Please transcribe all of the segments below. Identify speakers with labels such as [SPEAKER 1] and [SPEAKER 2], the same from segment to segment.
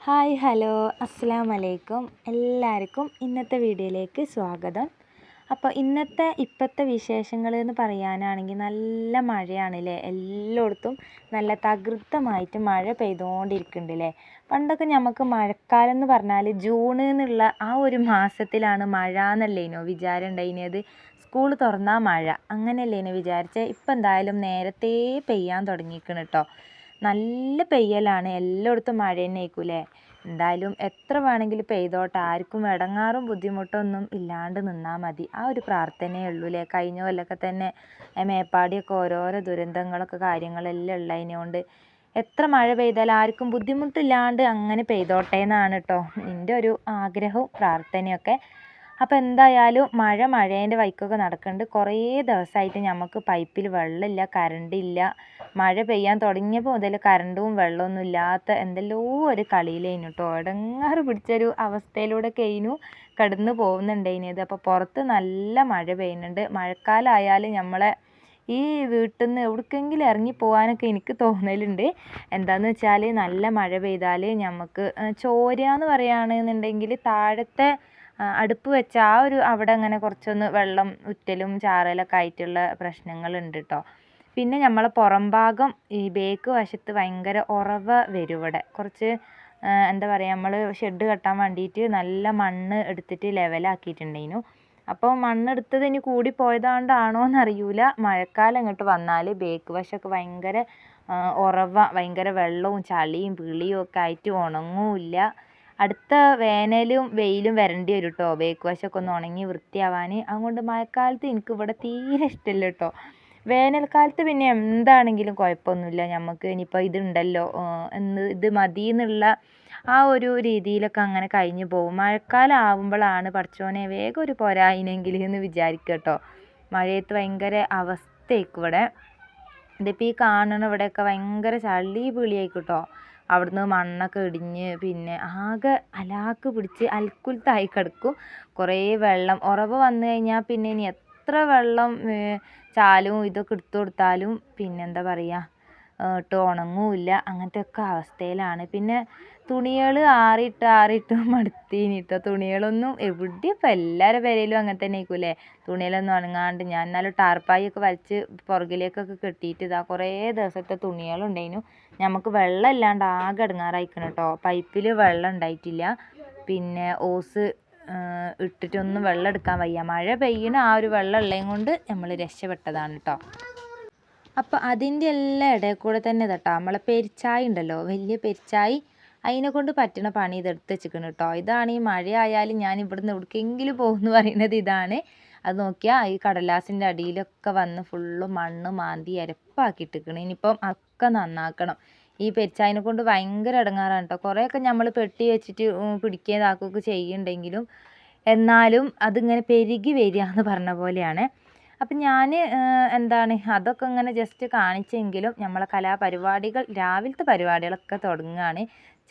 [SPEAKER 1] Hi hello. അസ്സാം വലൈക്കും എല്ലാവർക്കും ഇന്നത്തെ വീഡിയോയിലേക്ക് സ്വാഗതം. അപ്പോൾ ഇന്നത്തെ ഇപ്പോഴത്തെ വിശേഷങ്ങൾ എന്ന് പറയാനാണെങ്കിൽ നല്ല മഴയാണ് അല്ലേ എല്ലായിടത്തും നല്ല തകൃത്തമായിട്ട് മഴ പെയ്തുകൊണ്ടിരിക്കുന്നുണ്ട് അല്ലേ പണ്ടൊക്കെ നമുക്ക് മഴക്കാലം എന്ന് പറഞ്ഞാൽ ജൂൺ എന്നുള്ള ആ ഒരു മാസത്തിലാണ് മഴ എന്നല്ലേനോ വിചാരം ഉണ്ടായിനത് സ്കൂൾ തുറന്നാൽ മഴ. അങ്ങനെയല്ലേനോ വിചാരിച്ചത്? ഇപ്പം എന്തായാലും നേരത്തെ പെയ്യാൻ തുടങ്ങിയിരിക്കണം കേട്ടോ. നല്ല പെയ്യലാണ്. എല്ലായിടത്തും മഴ തന്നെ ആയിരിക്കും അല്ലേ എന്തായാലും എത്ര വേണമെങ്കിലും പെയ്തോട്ടെ. ആർക്കും ഇടങ്ങാറും ബുദ്ധിമുട്ടൊന്നും ഇല്ലാണ്ട് നിന്നാൽ മതി. ആ ഒരു പ്രാർത്ഥനയേ ഉള്ളൂ അല്ലേ കഴിഞ്ഞ കൊല്ലമൊക്കെ തന്നെ മേപ്പാടിയൊക്കെ ഓരോരോ ദുരന്തങ്ങളൊക്കെ കാര്യങ്ങളെല്ലാം കൊണ്ട് എത്ര മഴ പെയ്താലും ആർക്കും ബുദ്ധിമുട്ടില്ലാണ്ട് അങ്ങനെ പെയ്തോട്ടെ എന്നാണ് കേട്ടോ എന്റെ ഒരു ആഗ്രഹവും പ്രാർത്ഥനയൊക്കെ. അപ്പോൾ എന്തായാലും മഴ മഴേന്റെ വൈക്കൊക്കെ നടക്കുന്നുണ്ട്. കുറേ ദിവസമായിട്ട് നമുക്ക് പൈപ്പിൽ വെള്ളമില്ല കറണ്ട് ഇല്ല മഴ പെയ്യാൻ തുടങ്ങിയപ്പോൾ മുതൽ കറണ്ടും വെള്ളമൊന്നും ഇല്ലാത്ത എന്തെല്ലോ ഒരു കളിയിലേനു കേട്ടോ ഇടങ്ങാറ് പിടിച്ചൊരു അവസ്ഥയിലൂടെ കഴിഞ്ഞു കടന്നു പോകുന്നുണ്ടേനത് അപ്പോൾ പുറത്ത് നല്ല മഴ പെയ്യുന്നുണ്ട്. മഴക്കാലമായാൽ നമ്മളെ ഈ വീട്ടിൽ നിന്ന് എവിടേക്കെങ്കിലും ഇറങ്ങി പോകാനൊക്കെ എനിക്ക് തോന്നലുണ്ട്. എന്താന്ന് വെച്ചാൽ നല്ല മഴ പെയ്താൽ നമുക്ക് ചോര എന്ന് പറയുകയാണെന്നുണ്ടെങ്കിൽ താഴത്തെ അടുപ്പ് വെച്ച ആ ഒരു അവിടെ അങ്ങനെ കുറച്ചൊന്ന് വെള്ളം ഉറ്റലും ചാറലൊക്കെ ആയിട്ടുള്ള പ്രശ്നങ്ങളുണ്ട് കേട്ടോ പിന്നെ നമ്മൾ പുറം ഭാഗം ഈ ബേക്ക് വശത്ത് ഭയങ്കര ഉറവ വരും ഇവിടെ. കുറച്ച് എന്താ പറയുക നമ്മൾ ഷെഡ് കെട്ടാൻ വേണ്ടിയിട്ട് നല്ല മണ്ണ് എടുത്തിട്ട് ലെവലാക്കിയിട്ടുണ്ടായിരുന്നു അപ്പോൾ മണ്ണെടുത്തത് ഇനി കൂടി പോയതുകൊണ്ടാണോ എന്നറിയില്ല മഴക്കാലം ഇങ്ങോട്ട് വന്നാൽ ബേക്ക് വശമൊക്കെ ഭയങ്കര ഉറവ ഭയങ്കര വെള്ളവും ചളിയും പിളിയും ഒക്കെ ആയിട്ട് ഉണങ്ങുമില്ല അടുത്ത വേനലും വെയിലും വരേണ്ടി വരും കേട്ടോ ബേക്ക് വശമൊക്കെ ഒന്ന് ഉണങ്ങി വൃത്തിയാവാൻ അതുകൊണ്ട് മഴക്കാലത്ത് എനിക്ക് ഇവിടെ തീരെ ഇഷ്ടമല്ല കേട്ടോ വേനൽക്കാലത്ത് പിന്നെ എന്താണെങ്കിലും കുഴപ്പമൊന്നുമില്ല. നമുക്ക് ഇനിയിപ്പോൾ ഇതുണ്ടല്ലോ എന്ന് ഇത് മതി എന്നുള്ള ആ ഒരു രീതിയിലൊക്കെ അങ്ങനെ കഴിഞ്ഞു പോകും. മഴക്കാലം ആവുമ്പോഴാണ് പടച്ചോനെ വേഗം ഒരു പോരായിനെങ്കിൽ എന്ന് വിചാരിക്കുക കേട്ടോ. മഴയത്ത് ഭയങ്കര അവസ്ഥയായിരിക്കും ഇവിടെ. ഇതിപ്പോൾ ഈ കാണുന്ന ഇവിടെയൊക്കെ ഭയങ്കര ചളി പിളിയായിരിക്കും കേട്ടോ. അവിടുന്ന് മണ്ണൊക്കെ ഇടിഞ്ഞ് പിന്നെ ആകെ അലാക്ക് പിടിച്ച് അൽക്കുലത്തായി കിടക്കും. കുറേ വെള്ളം ഉറവ് വന്നു കഴിഞ്ഞാൽ പിന്നെ ഇനി എത്ര വെള്ളം ചാലും ഇതൊക്കെ എടുത്തു കൊടുത്താലും പിന്നെ എന്താ പറയുക ഇട്ട് ഉണങ്ങില്ല. അങ്ങനത്തെ ഒക്കെ അവസ്ഥയിലാണ്. പിന്നെ തുണികൾ ആറിയിട്ട് ആറിയിട്ട് മടുത്തീനി തുണികളൊന്നും എവിടെയും ഇപ്പം എല്ലാവരുടെ പെരയിലും അങ്ങനെ തന്നെ ആയിരിക്കും തുണികളൊന്നും ഉണങ്ങാണ്ട് ഞാൻ എന്നാലും ടാർപ്പായൊക്കെ വലിച്ച് പുറകിലേക്കൊക്കെ കെട്ടിയിട്ട് ഇതാ കുറേ ദിവസത്തെ തുണികളുണ്ടായിരുന്നു നമുക്ക് വെള്ളം ഇല്ലാണ്ട് ആകെ ഇടങ്ങാറായിക്കണം കേട്ടോ പൈപ്പിൽ വെള്ളം ഉണ്ടായിട്ടില്ല. പിന്നെ ഓസ് ഇട്ടിട്ടൊന്നും വെള്ളം എടുക്കാൻ വയ്യ. മഴ പെയ്യണ ആ ഒരു വെള്ളം ഉള്ളതും കൊണ്ട് നമ്മൾ രക്ഷപ്പെട്ടതാണ് കേട്ടോ അപ്പോൾ അതിന്റെ എല്ലാ ഇടയിൽ കൂടെ തന്നെ കേട്ടോ നമ്മളെ പെരിച്ചായി ഉണ്ടല്ലോ. വലിയ പെരിച്ചായി അതിനെ കൊണ്ട് പറ്റണ പണി ഇതെടുത്ത് വെച്ചിരിക്കണം കേട്ടോ ഇതാണ് ഈ മഴയായാലും ഞാൻ ഇവിടുന്ന് എവിടേക്കെങ്കിലും പോകുമെന്ന് പറയുന്നത് ഇതാണ്. അത് നോക്കിയാൽ ഈ കടലാസിന്റെ അടിയിലൊക്കെ വന്ന് ഫുള്ള് മണ്ണ് മാന്തി അരപ്പാക്കിയിട്ടിരിക്കണം. ഇനിയിപ്പം ഒക്കെ നന്നാക്കണം. ഈ പെരിച്ചായിനെ കൊണ്ട് ഭയങ്കര ഇടങ്ങാറാണ് കേട്ടോ കുറേയൊക്കെ നമ്മൾ പെട്ടി വെച്ചിട്ട് പിടിക്കുകയും ഇതാക്കുകയൊക്കെ ചെയ്യുന്നുണ്ടെങ്കിലും എന്നാലും അതിങ്ങനെ പെരുകി വരിക എന്ന് പറഞ്ഞ പോലെയാണ്. അപ്പം ഞാൻ എന്താണ് അതൊക്കെ ഇങ്ങനെ ജസ്റ്റ് കാണിച്ചെങ്കിലും നമ്മളെ കലാപരിപാടികൾ രാവിലത്തെ പരിപാടികളൊക്കെ തുടങ്ങുകയാണ്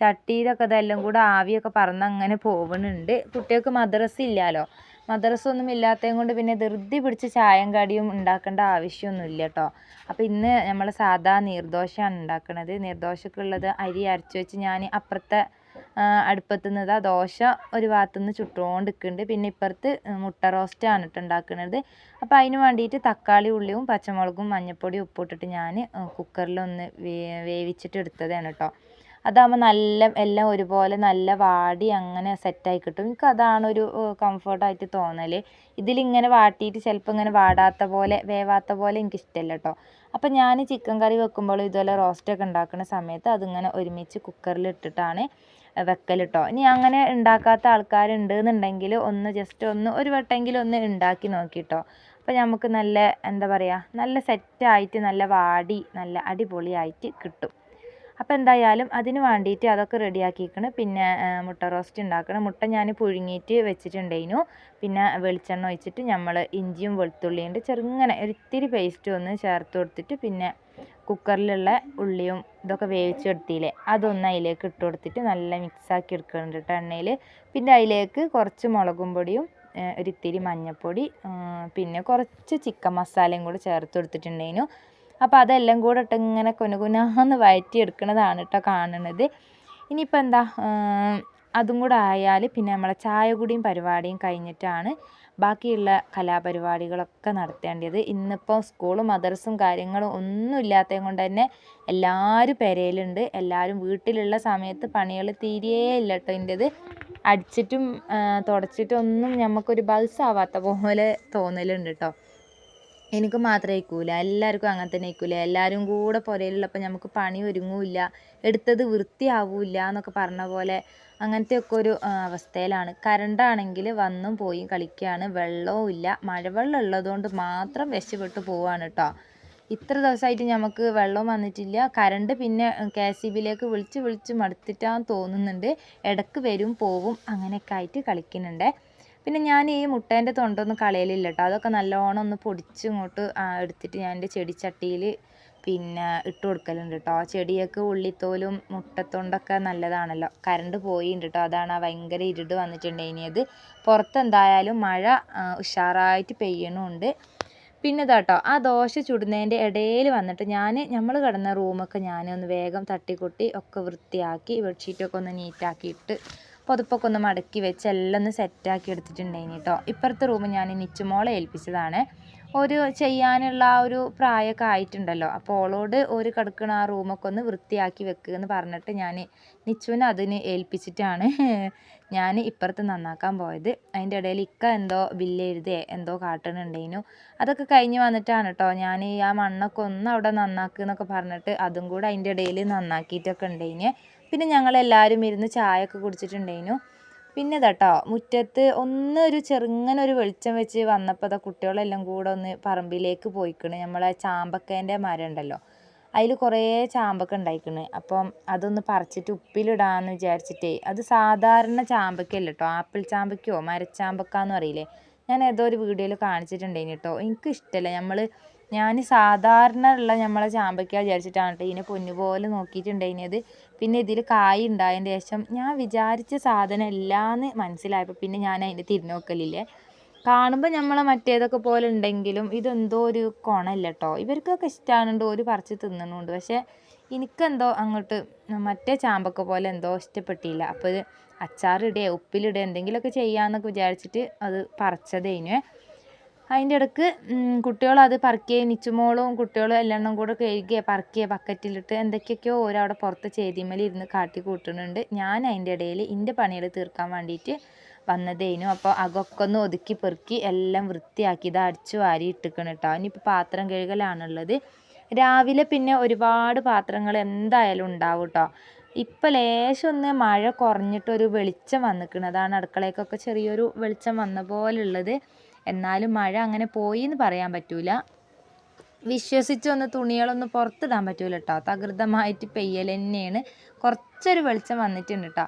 [SPEAKER 1] ചട്ടിയിലൊക്കെ ഇതെല്ലാം കൂടെ ആവിയൊക്കെ പറന്ന് അങ്ങനെ പോകുന്നുണ്ട് കുട്ടികൾക്ക് മദ്രസ ഇല്ലല്ലോ മദ്രസ ഒന്നും ഇല്ലാത്തതും കൊണ്ട് പിന്നെ ധൃതി പിടിച്ച് ചായയും കടിയും ഉണ്ടാക്കേണ്ട ആവശ്യമൊന്നുമില്ല കേട്ടോ. അപ്പോൾ ഇന്ന് നമ്മൾ സാധാ നീർദോശയാണ് ഉണ്ടാക്കുന്നത് നീർദോശക്കുള്ളത് അരി അരച്ച് വെച്ച് ഞാൻ അപ്പുറത്തെ അടുപ്പത്തുനിന്ന് ആ ദോശ ഒരു ഭാഗത്തുനിന്ന് ചുട്ടുകൊണ്ടിരിക്കുന്നുണ്ട്. പിന്നെ ഇപ്പുറത്ത് മുട്ട റോസ്റ്റാണ് ഇട്ട് ഉണ്ടാക്കുന്നത് അപ്പോൾ അതിന് വേണ്ടിയിട്ട് തക്കാളി ഉള്ളിയും പച്ചമുളകും മഞ്ഞൾപ്പൊടിയും ഉപ്പിട്ടിട്ട് ഞാൻ കുക്കറിലൊന്ന് വേവിച്ചിട്ട് എടുത്തതാണ് കേട്ടോ. അതാകുമ്പോൾ നല്ല എല്ലാം ഒരുപോലെ നല്ല വാടി അങ്ങനെ സെറ്റായി കിട്ടും. എനിക്ക് അതാണ് ഒരു കംഫർട്ടായിട്ട് തോന്നൽ ഇതിലിങ്ങനെ വാട്ടിയിട്ട് ചിലപ്പോൾ ഇങ്ങനെ വാടാത്ത പോലെ വേവാത്ത പോലെ എനിക്ക് ഇഷ്ടമല്ല കേട്ടോ അപ്പോൾ ഞാൻ ചിക്കൻ കറി വെക്കുമ്പോൾ ഇതുപോലെ റോസ്റ്റൊക്കെ ഉണ്ടാക്കുന്ന സമയത്ത് അതിങ്ങനെ ഒരുമിച്ച് കുക്കറിൽ ഇട്ടിട്ടാണ് വെക്കൽ കേട്ടോ ഇനി അങ്ങനെ ഉണ്ടാക്കാത്ത ആൾക്കാരുണ്ട് എന്നുണ്ടെങ്കിൽ ഒന്ന് ജസ്റ്റ് ഒന്ന് ഒരു വട്ടമെങ്കിലും ഒന്ന് ഉണ്ടാക്കി നോക്കിട്ടോ അപ്പോൾ നമുക്ക് നല്ല എന്താ പറയുക നല്ല സെറ്റായിട്ട് നല്ല വാടി നല്ല അടിപൊളിയായിട്ട് കിട്ടും. അപ്പോൾ എന്തായാലും അതിന് വേണ്ടിയിട്ട് അതൊക്കെ റെഡിയാക്കിയിരിക്കണം പിന്നെ മുട്ട റോസ്റ്റ് ഉണ്ടാക്കണം മുട്ട ഞാൻ പുഴുങ്ങിയിട്ട് വെച്ചിട്ടുണ്ടായിരുന്നു പിന്നെ വെളിച്ചെണ്ണ ഒഴിച്ചിട്ട് നമ്മൾ ഇഞ്ചിയും വെളുത്തുള്ളിയും ചെറുങ്ങനെ ഒരിത്തിരി പേസ്റ്റ് ഒന്ന് ചേർത്ത് കൊടുത്തിട്ട് പിന്നെ കുക്കറിലുള്ള ഉള്ളിയും ഇതൊക്കെ വേവിച്ചെടുത്തില്ലേ അതൊന്ന് അതിലേക്ക് ഇട്ട് കൊടുത്തിട്ട് നല്ല മിക്സാക്കി എടുക്കുന്നുണ്ട് കേട്ടോ എണ്ണയിൽ പിന്നെ അതിലേക്ക് കുറച്ച് മുളകും പൊടിയും ഒരിത്തിരി മഞ്ഞൾപ്പൊടി പിന്നെ കുറച്ച് ചിക്കൻ മസാലയും കൂടി ചേർത്ത് കൊടുത്തിട്ടുണ്ടായിരുന്നു അപ്പോൾ അതെല്ലാം കൂടെ ഇട്ട് ഇങ്ങനെ കുനുകുനാന്ന് വഴറ്റി എടുക്കുന്നതാണ് കേട്ടോ കാണുന്നത് ഇനിയിപ്പോൾ എന്താ അതും കൂടെ ആയാൽ പിന്നെ നമ്മളെ ചായ കുടിയും പരിപാടിയും കഴിഞ്ഞിട്ടാണ് ബാക്കിയുള്ള കലാപരിപാടികളൊക്കെ നടത്തേണ്ടത്. ഇന്നിപ്പോൾ സ്കൂളും മദർസും കാര്യങ്ങളും ഒന്നും ഇല്ലാത്തത് കൊണ്ട് തന്നെ എല്ലാവരും പെരയിലുണ്ട് എല്ലാവരും വീട്ടിലുള്ള സമയത്ത് പണികൾ തീരെ ഇല്ല കേട്ടോ എന്റെത് അടിച്ചിട്ടും തുടച്ചിട്ടും ഒന്നും നമുക്കൊരു ബൾസ് ആവാത്ത പോലെ തോന്നലുണ്ട് കേട്ടോ എനിക്ക് മാത്രമേ ആയിക്കൂല എല്ലാവർക്കും അങ്ങനെ തന്നെ ആയിക്കൂല എല്ലാവരും കൂടെ പുരയിലുള്ളപ്പോൾ നമുക്ക് പണി ഒരുങ്ങൂല്ല. എടുത്തത് വൃത്തിയാവൂല എന്നൊക്കെ പറഞ്ഞ പോലെ അങ്ങനത്തെ ഒക്കെ ഒരു അവസ്ഥയിലാണ്. കറണ്ടാണെങ്കിൽ വന്നും പോയി കളിക്കുകയാണ് വെള്ളവും ഇല്ല. മഴവെള്ളം ഉള്ളതുകൊണ്ട് മാത്രം രക്ഷപ്പെട്ടു പോവാണ് കേട്ടോ ഇത്ര ദിവസമായിട്ട് നമുക്ക് വെള്ളം വന്നിട്ടില്ല. കറണ്ട് പിന്നെ കെ എസ് ഇ ബിയിലേക്ക് വിളിച്ച് വിളിച്ച് മടുത്തിട്ടാന്ന് തോന്നുന്നുണ്ട്. ഇടയ്ക്ക് വരും പോവും അങ്ങനെയൊക്കെ ആയിട്ട് കളിക്കുന്നുണ്ട്. പിന്നെ ഞാൻ ഈ മുട്ടേന്റെ തൊണ്ടൊന്നും കളയലില്ല കേട്ടോ അതൊക്കെ നല്ലോണം ഒന്ന് പൊടിച്ച് ഇങ്ങോട്ട് എടുത്തിട്ട് ഞാൻ എന്റെ ചെടിച്ചട്ടിയിൽ പിന്നെ ഇട്ട് കൊടുക്കലുണ്ട് കേട്ടോ ചെടിയൊക്കെ ഉള്ളിത്തോലും മുട്ടത്തൊണ്ടൊക്കെ നല്ലതാണല്ലോ. കറണ്ട് പോയിട്ടുണ്ട് കേട്ടോ അതാണ് ആ ഭയങ്കര ഇരുട് വന്നിട്ടുണ്ടായിനിയത് പുറത്ത് പുറത്തെന്തായാലും മഴ ഉഷാറായിട്ട് പെയ്യണുണ്ട്. പിന്നെ ഇതാട്ടോ ആ ദോശ ചുടുന്നതിന്റെ ഇടയിൽ വന്നിട്ട് ഞാൻ നമ്മൾ കിടന്ന റൂമൊക്കെ ഞാൻ ഒന്ന് വേഗം തട്ടിക്കൊട്ടി ഒക്കെ വൃത്തിയാക്കി ബെഡ്ഷീറ്റൊക്കെ ഒന്ന് നീറ്റാക്കിയിട്ട് പുതപ്പൊക്കെ ഒന്ന് മടക്കി വെച്ച് എല്ലാം ഒന്ന് സെറ്റാക്കി എടുത്തിട്ടുണ്ടായിന് കേട്ടോ ഇപ്പുറത്തെ റൂം ഞാൻ നിച്ചുമോളെ ഏൽപ്പിച്ചതാണ്. ഒരു ചെയ്യാനുള്ള ആ ഒരു പ്രായമൊക്കെ ആയിട്ടുണ്ടല്ലോ. അപ്പോൾ ഓളോട് ഒരു കിടക്കുന്ന ആ റൂമൊക്കെ ഒന്ന് വൃത്തിയാക്കി വെക്കുക എന്ന് പറഞ്ഞിട്ട് ഞാൻ നിച്ചുവിനെ അതിന് ഏൽപ്പിച്ചിട്ടാണ് ഞാൻ ഇപ്പുറത്ത് നന്നാക്കാൻ പോയത്. അതിന്റെ ഇടയിൽ ഇക്ക എന്തോ ബില്ല് എഴുതിയേ എന്തോ കാട്ടണുണ്ടേനു അതൊക്കെ കഴിഞ്ഞ് വന്നിട്ടാണ് കേട്ടോ ഞാൻ ആ മണ്ണൊക്കെ ഒന്ന് അവിടെ നന്നാക്കുക എന്നൊക്കെ പറഞ്ഞിട്ട് അതും കൂടെ അതിന്റെ ഇടയിൽ നന്നാക്കിയിട്ടൊക്കെ ഉണ്ടായിന്. പിന്നെ ഞങ്ങളെല്ലാവരും ഇരുന്ന് ചായയൊക്കെ ഒക്കെ കുടിച്ചിട്ടുണ്ടായിനു പിന്നെ ഇതാട്ടോ മുറ്റത്ത് ഒന്ന് ഒരു ചെറുങ്ങനെ ഒരു വെളിച്ചം വെച്ച് വന്നപ്പോൾ അതാ കുട്ടികളെല്ലാം കൂടെ ഒന്ന് പറമ്പിലേക്ക് പോയിക്കണ്. നമ്മളെ ചാമ്പക്കേന്റെ മരം ഉണ്ടല്ലോ അതിൽ കുറേ ചാമ്പക്ക ഉണ്ടായിക്കണ്. അപ്പം അതൊന്ന് പറിച്ചിട്ട് ഉപ്പിലിടാമെന്ന് വിചാരിച്ചിട്ടേ അത് സാധാരണ ചാമ്പക്കല്ല കേട്ടോ ആപ്പിൾ ചാമ്പക്കയോ മരച്ചാമ്പക്കാന്ന് പറയില്ലേ? ഞാൻ ഏതോ ഒരു വീഡിയോയിൽ കാണിച്ചിട്ടുണ്ടായിന് കേട്ടോ എനിക്കിഷ്ടമല്ല നമ്മൾ ഞാൻ സാധാരണ ഉള്ള നമ്മളെ ചാമ്പക്ക വിചാരിച്ചിട്ടാണ് കേട്ടോ ഇതിനെ പൊന്നുപോലെ നോക്കിയിട്ടുണ്ടായിരുന്നത് പിന്നെ ഇതിൽ കായ് ഉണ്ടായതിന് ശേഷം ഞാൻ വിചാരിച്ച സാധനം എല്ലാന്ന് മനസ്സിലായപ്പോൾ പിന്നെ ഞാൻ അതിന്റെ തിരിഞ്ഞു കാണുമ്പോൾ നമ്മളെ മറ്റേതൊക്കെ പോലെ ഉണ്ടെങ്കിലും ഇതെന്തോ ഒരു കൊണല്ല കേട്ടോ ഇവർക്കൊക്കെ ഇഷ്ടമാണുണ്ട് ഒരു പറിച്ച് തിന്നണുണ്ട്. പക്ഷേ എനിക്കെന്തോ അങ്ങോട്ട് മറ്റേ ചാമ്പൊക്കെ പോലെ എന്തോ ഇഷ്ടപ്പെട്ടില്ല. അപ്പോൾ ഇത് അച്ചാറിടുക ഉപ്പിലിടുക എന്തെങ്കിലുമൊക്കെ ചെയ്യാമെന്നൊക്കെ വിചാരിച്ചിട്ട് അത് പറിച്ചതേനു. അതിന്റെ ഇടയ്ക്ക് കുട്ടികളത് പറിക്കുകയും നിച്ചുമോളും കുട്ടികളും എല്ലാം കൂടെ കഴുകുക പറിക്കുക ബക്കറ്റിലിട്ട് എന്തൊക്കെയൊക്കെയോ ഓരവിടെ പുറത്ത് ചേതിമേൽ ഇരുന്ന് കാട്ടി കൂട്ടുന്നുണ്ട്. ഞാൻ അതിന്റെ ഇടയിൽ എന്റെ പണികൾ തീർക്കാൻ വേണ്ടിയിട്ട് വന്നതേനു. അപ്പോൾ അകൊക്കെ ഒന്ന് ഒതുക്കി പെറുക്കി എല്ലാം വൃത്തിയാക്കി ഇത് അടിച്ചു വാരി ഇട്ടിക്കണം കേട്ടോ ഇനിയിപ്പോൾ പാത്രം കഴുകലാണുള്ളത്. രാവിലെ പിന്നെ ഒരുപാട് പാത്രങ്ങൾ എന്തായാലും ഉണ്ടാവും കേട്ടോ ഇപ്പം ലേശം ഒന്ന് മഴ കുറഞ്ഞിട്ടൊരു വെളിച്ചം വന്നിക്കണ്. അതാണ് അടുക്കളയ്ക്കൊക്കെ ചെറിയൊരു വെളിച്ചം വന്ന പോലുള്ളത് എന്നാലും മഴ അങ്ങനെ പോയി എന്ന് പറയാൻ പറ്റൂല. വിശ്വസിച്ചൊന്ന് തുണികളൊന്നും പുറത്തിടാൻ പറ്റൂല കേട്ടോ തകൃതമായിട്ട് പെയ്യൽ തന്നെയാണ്. കുറച്ചൊരു വെളിച്ചം വന്നിട്ടുണ്ട് കേട്ടോ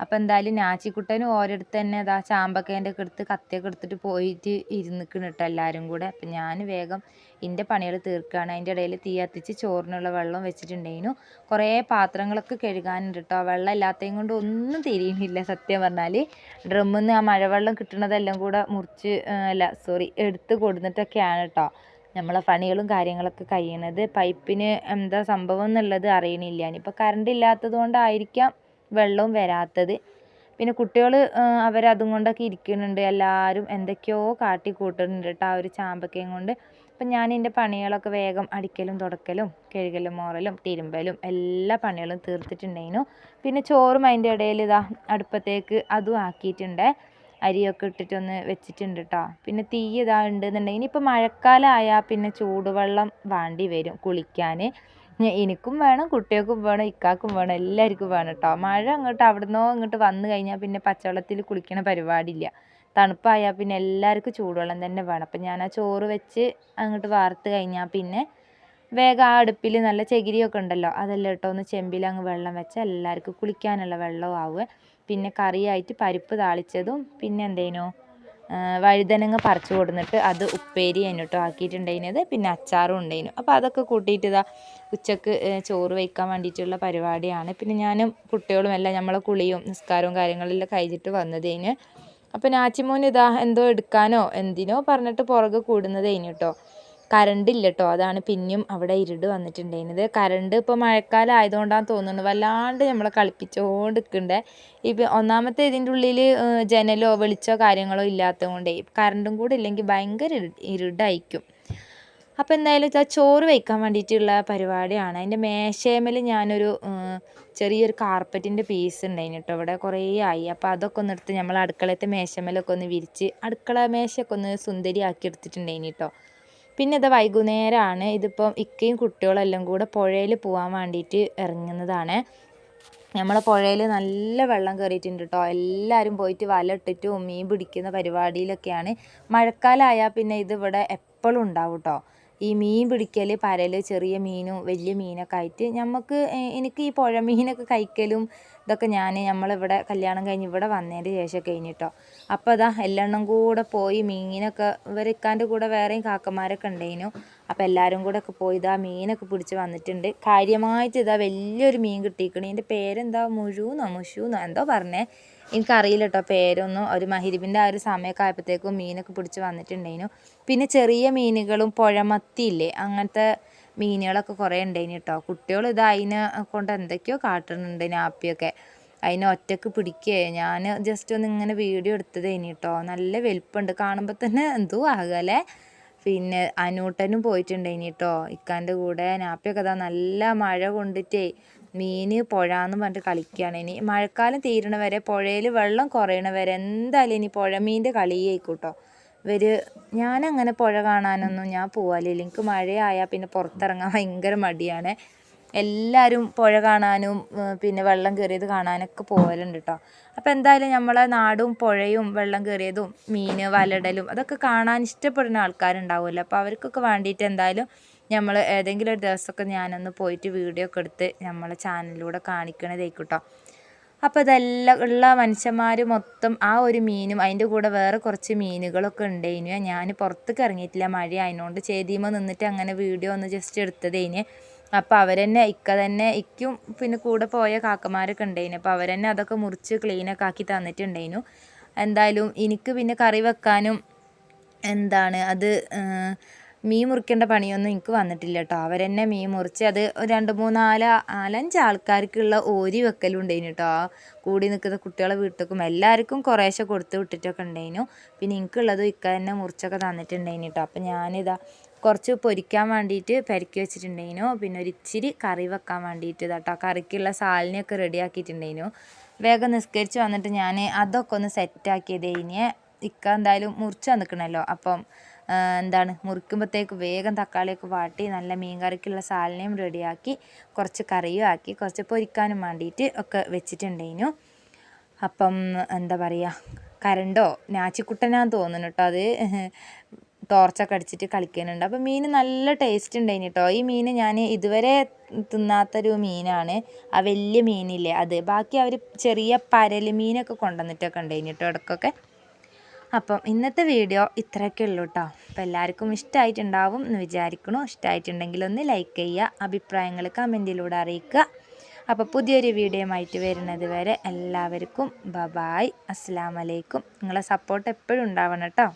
[SPEAKER 1] അപ്പോൾ എന്തായാലും നാച്ചിക്കുട്ടനും ഓരോരുത്തർ തന്നെ അതാ ചാമ്പക്കേന്റെ ഒക്കെ എടുത്ത് കത്തിയൊക്കെ എടുത്തിട്ട് പോയിട്ട് ഇരുന്നിക്കണ് കേട്ടോ എല്ലാവരും കൂടെ. അപ്പം ഞാൻ വേഗം എന്റെ പണികൾ തീർക്കുകയാണ് അതിന്റെ ഇടയിൽ തീ കത്തിച്ച് ചോറിനുള്ള വെള്ളം വെച്ചിട്ടുണ്ടായിരുന്നു. കുറേ പാത്രങ്ങളൊക്കെ കഴുകാനുണ്ട് കേട്ടോ വെള്ളം ഇല്ലാത്തതും കൊണ്ട് ഒന്നും തിരിയുന്നില്ല സത്യം പറഞ്ഞാൽ ഡ്രമ്മിൽ നിന്ന് ആ മഴവെള്ളം കിട്ടുന്നതെല്ലാം കൂടെ മുറിച്ച് അല്ല സോറി എടുത്ത് കൊടുത്തിട്ടൊക്കെയാണ് കേട്ടോ നമ്മളെ പണികളും കാര്യങ്ങളൊക്കെ കഴിയണത്. പൈപ്പിന് എന്താ സംഭവം എന്നുള്ളത് അറിയണില്ല. ഇനിയിപ്പോൾ കറണ്ട് ഇല്ലാത്തത് കൊണ്ടായിരിക്കാം വെള്ളവും വരാത്തത്. പിന്നെ കുട്ടികൾ അവരതും കൊണ്ടൊക്കെ ഇരിക്കുന്നുണ്ട്. എല്ലാവരും എന്തൊക്കെയോ കാട്ടി കൂട്ടുന്നുണ്ട് കേട്ടോ ആ ഒരു ചാമ്പക്കയും കൊണ്ട്. അപ്പം ഞാൻ എന്റെ പണികളൊക്കെ വേഗം അടിക്കലും തുടക്കലും കഴുകലും മോറലും തിരുമ്പലും എല്ലാ പണികളും തീർത്തിട്ടുണ്ടായിരുന്നു. പിന്നെ ചോറും അതിന്റെ ഇടയിൽ ഇതാ അടുപ്പത്തേക്ക് അതും ആക്കിയിട്ടുണ്ട്. അരിയൊക്കെ ഇട്ടിട്ടൊന്ന് വെച്ചിട്ടുണ്ട് കേട്ടോ പിന്നെ തീ ഇതാ ഉണ്ടെന്നുണ്ടെങ്കിൽ ഇനിയിപ്പോൾ മഴക്കാലമായാൽ പിന്നെ ചൂടുവെള്ളം വാണ്ടി വരും കുളിക്കാൻ. എനിക്കും വേണം കുട്ടികൾക്കും വേണം ഇക്കാക്കും വേണം എല്ലാവർക്കും വേണം കേട്ടോ മഴ അങ്ങോട്ട് അവിടുന്നോ ഇങ്ങോട്ട് വന്നു കഴിഞ്ഞാൽ പിന്നെ പച്ചവെള്ളത്തിൽ കുളിക്കണ പരിപാടിയില്ല. തണുപ്പായാൽ പിന്നെ എല്ലാവർക്കും ചൂടുവെള്ളം തന്നെ വേണം. അപ്പം ഞാൻ ആ ചോറ് വെച്ച് അങ്ങോട്ട് വാർത്ത് കഴിഞ്ഞാൽ പിന്നെ വേഗം ആ അടുപ്പിൽ നല്ല ചകിരിയൊക്കെ ഉണ്ടല്ലോ അതെല്ലാം ഇട്ടോ? ഒന്ന് ചെമ്പിൽ അങ്ങ് വെള്ളം വെച്ചാൽ എല്ലാവർക്കും കുളിക്കാനുള്ള വെള്ളവും ആവുക. പിന്നെ കറിയായിട്ട് പരിപ്പ് താളിച്ചതും പിന്നെ എന്തേനോ? വഴുതനങ്ങ പറിച്ചു കൊടുന്നിട്ട് അത് ഉപ്പേരി അതിനോട്ടോ ആക്കിയിട്ടുണ്ടായിരുന്നത്. പിന്നെ അച്ചാറും ഉണ്ടായിരുന്നു. അപ്പോൾ അതൊക്കെ കൂട്ടിയിട്ട് ഇതാ ഉച്ചയ്ക്ക് ചോറ് വയ്ക്കാൻ വേണ്ടിയിട്ടുള്ള പരിപാടിയാണ്. പിന്നെ ഞാനും കുട്ടികളും എല്ലാം നമ്മളെ കുളിയും നിസ്കാരവും കാര്യങ്ങളെല്ലാം കഴിച്ചിട്ട് വന്നതേന്. അപ്പോൾ നാച്ചിമോൻ ഇതാ എന്തോ എടുക്കാനോ എന്തിനോ പറഞ്ഞിട്ട് പുറകെ കൂടുന്നതേനു കേട്ടോ കറണ്ട് ഇല്ല കേട്ടോ അതാണ് പിന്നെയും അവിടെ ഇരുട് വന്നിട്ടുണ്ടായിരുന്നത്. കറണ്ട് ഇപ്പോൾ മഴക്കാലം ആയതുകൊണ്ടാണ് തോന്നുന്നത് വല്ലാണ്ട് നമ്മളെ കളിപ്പിച്ചുകൊണ്ട് നിൽക്കണ്ടേ ഇപ്പം ഒന്നാമത്തെ ഇതിന്റെ ഉള്ളിൽ ജനലോ വെളിച്ചോ കാര്യങ്ങളോ ഇല്ലാത്തതുകൊണ്ടേ കറണ്ടും കൂടെ ഇല്ലെങ്കിൽ ഭയങ്കര ഇരു- ഇരുടായിരിക്കും. അപ്പോൾ എന്തായാലും ചോറ് വയ്ക്കാൻ വേണ്ടിയിട്ടുള്ള പരിപാടിയാണ്. അതിന്റെ മേശേമൽ ഞാനൊരു ചെറിയൊരു കാർപ്പറ്റിന്റെ പീസ് ഉണ്ടായിന് കേട്ടോ ഇവിടെ കുറേ ആയി. അപ്പോൾ അതൊക്കെ ഒന്ന് എടുത്ത് നമ്മൾ അടുക്കളത്തെ മേശമേലൊക്കെ ഒന്ന് വിരിച്ച് അടുക്കള മേശയൊക്കെ ഒന്ന് സുന്ദരിയാക്കി എടുത്തിട്ടുണ്ടായിന് കേട്ടോ പിന്നെ ഇത് വൈകുന്നേരമാണ് ഇതിപ്പം ഇക്കയും കുട്ടികളെല്ലാം കൂടെ പുഴയിൽ പോകാൻ വേണ്ടിയിട്ട് ഇറങ്ങുന്നതാണ് നമ്മളെ പുഴയിൽ നല്ല വെള്ളം കയറിയിട്ടുണ്ട് കേട്ടോ എല്ലാവരും പോയിട്ട് വല ഇട്ടിട്ടും മീൻ പിടിക്കുന്ന പരിപാടിയിലൊക്കെയാണ്. മഴക്കാലമായാൽ പിന്നെ ഇതിവിടെ എപ്പോഴും ഉണ്ടാവും കേട്ടോ ഈ മീൻ പിടിക്കൽ പരൽ ചെറിയ മീനും വലിയ മീനൊക്കെ ആയിട്ട് നമുക്ക് എനിക്ക് ഈ പുഴ മീനൊക്കെ കഴിക്കലും ഇതൊക്കെ ഞാൻ നമ്മളിവിടെ കല്യാണം കഴിഞ്ഞ് ഇവിടെ വന്നതിന്റെ ശേഷം കഴിഞ്ഞിട്ടോ. അപ്പോൾ അതാ എല്ലെണ്ണം കൂടെ പോയി മീനൊക്കെ ഇവരിക്കാന്റെ കൂടെ വേറെയും കാക്കമാരൊക്കെ ഉണ്ടായിരുന്നു അപ്പോൾ എല്ലാവരും കൂടെ ഒക്കെ പോയി ഇതാ മീനൊക്കെ പിടിച്ച് വന്നിട്ടുണ്ട്. കാര്യമായിട്ട് ഇതാ വലിയൊരു മീൻ കിട്ടിയിരിക്കണേ. ഇതിന്റെ പേരെന്താ? മുഴുന്നോ മുഷൂന്നോ? എന്തോ പറഞ്ഞേ. എനിക്കറിയില്ല കേട്ടോ പേരൊന്നും. ഒരു മഹിരിബിന്റെ ആ ഒരു സമയമൊക്കെ ആയപ്പോഴത്തേക്കും മീനൊക്കെ പിടിച്ച് വന്നിട്ടുണ്ടായിരുന്നു പിന്നെ ചെറിയ മീനുകളും പുഴമത്തിയില്ലേ? അങ്ങനത്തെ മീനുകളൊക്കെ കുറേ ഉണ്ടായിന് കേട്ടോ കുട്ടികൾ ഇത് അതിനെ കൊണ്ട് എന്തൊക്കെയോ കാട്ടുന്നുണ്ട് നാപ്പിയൊക്കെ. അതിനെ ഒറ്റയ്ക്ക് പിടിക്കേ. ഞാൻ ജസ്റ്റ് ഒന്ന് ഇങ്ങനെ വീഡിയോ എടുത്തത് കേട്ടോ നല്ല വലിപ്പമുണ്ട് കാണുമ്പോൾ തന്നെ എന്തോ ആകല്ലേ പിന്നെ അനൂട്ടനും പോയിട്ടുണ്ടായിനി കേട്ടോ ഇക്കാന്റെ കൂടെ നാപ്പിയൊക്കെ ഇതാ നല്ല മഴ കൊണ്ടിട്ടേ മീന് പുഴാന്ന് പറഞ്ഞിട്ട് കളിക്കുകയാണ് ഇനി മഴക്കാലം തീരണ വരെ പുഴയിൽ വെള്ളം കുറയണ വരെ എന്തായാലും ഇനി പുഴ മീന്റെ കളിയായിരിക്കും കേട്ടോ ഇവർ ഞാനങ്ങനെ പുഴ കാണാനൊന്നും ഞാൻ പോവാലില്ല. എനിക്ക് മഴയായാൽ പിന്നെ പുറത്തിറങ്ങാൻ ഭയങ്കര മടിയാണ്. എല്ലാവരും പുഴ കാണാനും പിന്നെ വെള്ളം കയറിയത് കാണാനൊക്കെ പോകലുണ്ട് കേട്ടോ അപ്പോൾ എന്തായാലും നമ്മളെ നാടും പുഴയും വെള്ളം കയറിയതും മീൻ വലടലും അതൊക്കെ കാണാൻ ഇഷ്ടപ്പെടുന്ന ആൾക്കാരുണ്ടാവുമല്ലോ. അപ്പോൾ അവർക്കൊക്കെ വേണ്ടിയിട്ട് എന്തായാലും നമ്മൾ ഏതെങ്കിലും ഒരു ദിവസമൊക്കെ ഞാനൊന്ന് പോയിട്ട് വീഡിയോ ഒക്കെ എടുത്ത് നമ്മളെ ചാനലിലൂടെ കാണിക്കണതായിരിക്കും കേട്ടോ അപ്പോൾ ഇതെല്ലാം ഉള്ള മനുഷ്യന്മാർ മൊത്തം ആ ഒരു മീനും അതിന്റെ കൂടെ വേറെ കുറച്ച് മീനുകളൊക്കെ ഉണ്ടായിനു ഞാൻ പുറത്തേക്ക് ഇറങ്ങിയിട്ടില്ല. മഴ ആയതുകൊണ്ട് ചേതിയുമ്പോൾ നിന്നിട്ട് അങ്ങനെ വീഡിയോ ഒന്ന് ജസ്റ്റ് എടുത്തതേന്. അപ്പോൾ അവരെന്നെ ഇക്ക തന്നെ ഇക്കും പിന്നെ കൂടെ പോയ കാക്കമാരൊക്കെ ഉണ്ടായിന് അപ്പോൾ അവരെന്നെ അതൊക്കെ മുറിച്ച് ക്ലീനൊക്കെ ആക്കി തന്നിട്ടുണ്ടായിരുന്നു എന്തായാലും എനിക്ക് പിന്നെ കറി വെക്കാനും എന്താണ് അത് മീൻ മുറിക്കേണ്ട പണിയൊന്നും എനിക്ക് വന്നിട്ടില്ല കേട്ടോ അവരെന്നെ മീൻ മുറിച്ച് അത് രണ്ട് മൂന്നാൽ നാല് നാലഞ്ച് ആൾക്കാർക്കുള്ള ഓരി വെക്കലും ഉണ്ടായിന് കേട്ടോ കൂടി നിൽക്കുന്ന കുട്ടികളെ വീട്ടിലേക്കും എല്ലാവർക്കും കുറേശ്ശെ കൊടുത്ത് വിട്ടിട്ടൊക്കെ ഉണ്ടായിനു പിന്നെ എനിക്കുള്ളതും ഇക്ക തന്നെ മുറിച്ചൊക്കെ തന്നിട്ടുണ്ടായിന് കേട്ടോ അപ്പം ഞാനിതാ കുറച്ച് പൊരിക്കാൻ വേണ്ടിയിട്ട് പെരക്കി വെച്ചിട്ടുണ്ടായിരുന്നു. പിന്നെ ഒരു ഇച്ചിരി കറി വെക്കാൻ വേണ്ടിയിട്ട് കേട്ടോ കറിക്കുള്ള സാലിനെയൊക്കെ റെഡിയാക്കിയിട്ടുണ്ടായിരുന്നു വേഗം നിസ്കരിച്ച് വന്നിട്ട് ഞാൻ അതൊക്കെ ഒന്ന് സെറ്റാക്കിയത് കഴിഞ്ഞ് ഇക്ക എന്തായാലും മുറിച്ച് നിൽക്കണമല്ലോ അപ്പം എന്താണ് മുറിക്കുമ്പോഴത്തേക്ക് വേഗം തക്കാളിയൊക്കെ വാട്ടി നല്ല മീൻ കറിക്കുള്ള സാലിനെയും റെഡിയാക്കി കുറച്ച് കറിയും ആക്കി കുറച്ച് പൊരിക്കാനും വേണ്ടിയിട്ട് ഒക്കെ വെച്ചിട്ടുണ്ടായിരുന്നു. അപ്പം എന്താ പറയുക കരണ്ടോ? നാച്ചിക്കുട്ടനാന്ന് തോന്നുന്നു കേട്ടോ അത്. ടോർച്ചൊക്കെ അടിച്ചിട്ട് കളിക്കാനുണ്ട് അപ്പോൾ മീൻ നല്ല ടേസ്റ്റ് ഉണ്ടായിന് കേട്ടോ ഈ മീൻ ഞാൻ ഇതുവരെ തിന്നാത്തൊരു മീനാണ്. ആ വലിയ മീനില്ലേ അത്. ബാക്കി അവർ ചെറിയ പരൽ മീനൊക്കെ കൊണ്ടുവന്നിട്ടൊക്കെ ഉണ്ടായിന് കേട്ടോ ഇടയ്ക്കൊക്കെ. അപ്പം ഇന്നത്തെ വീഡിയോ ഇത്രയൊക്കെ ഉള്ളൂ കേട്ടോ അപ്പം എല്ലാവർക്കും ഇഷ്ടമായിട്ടുണ്ടാവും എന്ന് വിചാരിക്കണു ഇഷ്ടമായിട്ടുണ്ടെങ്കിൽ ഒന്ന് ലൈക്ക് ചെയ്യുക അഭിപ്രായങ്ങൾ കമന്റിലൂടെ അറിയിക്കുക. അപ്പോൾ പുതിയൊരു വീഡിയോയുമായിട്ട് വരുന്നത് വരെ എല്ലാവർക്കും ബബായ് ബായ് അസ്സാം വലൈക്കും നിങ്ങളെ സപ്പോർട്ട് എപ്പോഴും ഉണ്ടാവണം കേട്ടോ